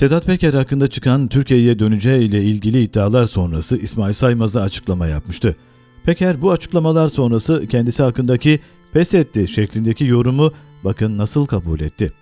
Sedat Peker hakkında çıkan Türkiye'ye döneceği ile ilgili iddialar sonrası İsmail Saymaz'a açıklama yapmıştı. Peker bu açıklamalar sonrası kendisi hakkındaki pes etti şeklindeki yorumu bakın nasıl kabul etti.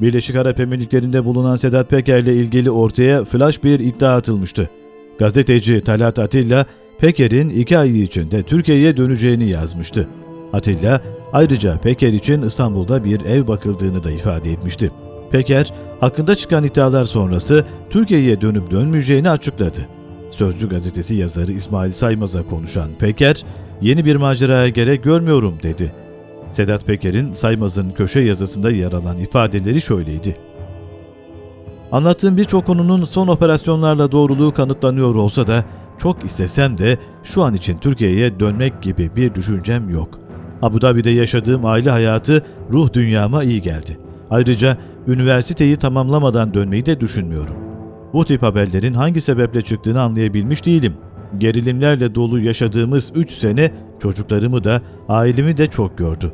Birleşik Arap Emirlikleri'nde bulunan Sedat Peker ile ilgili ortaya flash bir iddia atılmıştı. Gazeteci Talat Atilla, Peker'in iki ay içinde Türkiye'ye döneceğini yazmıştı. Atilla, ayrıca Peker için İstanbul'da bir ev bakıldığını da ifade etmişti. Peker, hakkında çıkan iddialar sonrası Türkiye'ye dönüp dönmeyeceğini açıkladı. Sözcü gazetesi yazarı İsmail Saymaz'a konuşan Peker, yeni bir maceraya gerek görmüyorum dedi. Sedat Peker'in Saymaz'ın köşe yazısında yer alan ifadeleri şöyleydi. Anlattığım birçok konunun son operasyonlarla doğruluğu kanıtlanıyor olsa da çok istesem de şu an için Türkiye'ye dönmek gibi bir düşüncem yok. Abu Dhabi'de yaşadığım aile hayatı ruh dünyama iyi geldi. Ayrıca üniversiteyi tamamlamadan dönmeyi de düşünmüyorum. Bu tip haberlerin hangi sebeple çıktığını anlayabilmiş değilim. Gerilimlerle dolu yaşadığımız 3 sene çocuklarımı da ailemi de çok gördü.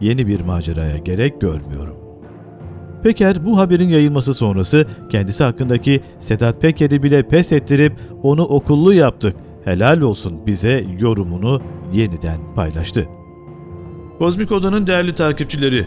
Yeni bir maceraya gerek görmüyorum. Peker bu haberin yayılması sonrası kendisi hakkındaki Sedat Peker'i bile pes ettirip onu okullu yaptık. Helal olsun bize yorumunu yeniden paylaştı. Kozmik Oda'nın değerli takipçileri,